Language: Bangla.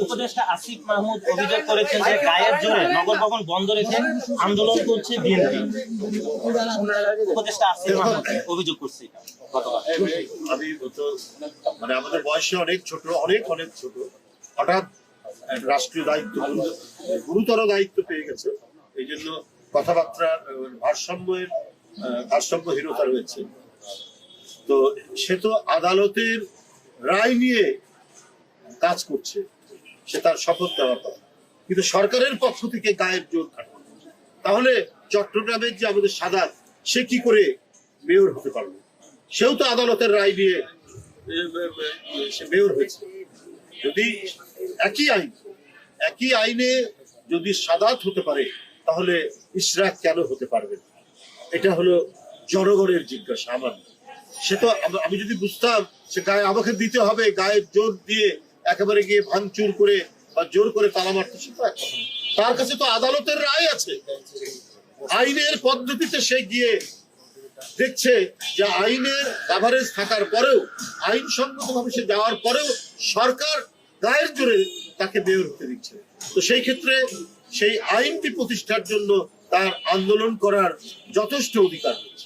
উপদেষ্টা আসিফ মাহমুদ অভিযোগ করেছেন যে গায়ের জোরে নগর ভবন বন্ধ রেখে আন্দোলন করছে বিএনপি। উপদেষ্টা আসিফ মাহমুদ অভিযোগ করছে। মানে আমাদের বয়সে অনেক ছোট অনেক অনেক ছোট। হঠাৎ রাষ্ট্রীয় দায়িত্ব গুরুতর দায়িত্ব পেয়ে গেছে। এই জন্য কথাবার্তার আহ, ভারসাম্যের ভারসাম্যহীনতা রয়েছে। তো সে তো আদালতের রায় নিয়ে কাজ করছে। সে তার শপথ দেওয়ার কথা। কিন্তু সরকারের পক্ষ থেকে গায়ের জোর থাকে। তাহলে চট্টগ্রামের যে আমাদের সাদাত সে কি করে মেয়র হতে পারবে সেও তো আদালতের রায় এ, সে মেয়র হয়েছে। যদি একই আইন একই আইনে যদি সাদাত হতে পারে তাহলে ইশরাক কেন হতে পারবে এটা হলো জনগণের জিজ্ঞাসা আমার। সে তো আমি যদি বুঝতাম সে গায়ে আমাকে দিতে হবে গায়ে জোর দিয়ে একেবারে গিয়ে ভাঙচুর করে বা জোর করে তালা মারতে। তার কাছে তো আদালতের রায় আছে। আইনের পদ্ধতিতে সে গিয়ে দেখছে যে আইনের কাভারেজ থাকার পরেও আইনসঙ্গত ভাবে সে যাওয়ার পরেও সরকার গায়ের জোরে তাকে মেয়র হতে দিচ্ছে। তো সেই ক্ষেত্রে সেই আইনটি প্রতিষ্ঠার জন্য তার আন্দোলন করার যথেষ্ট অধিকার রয়েছে।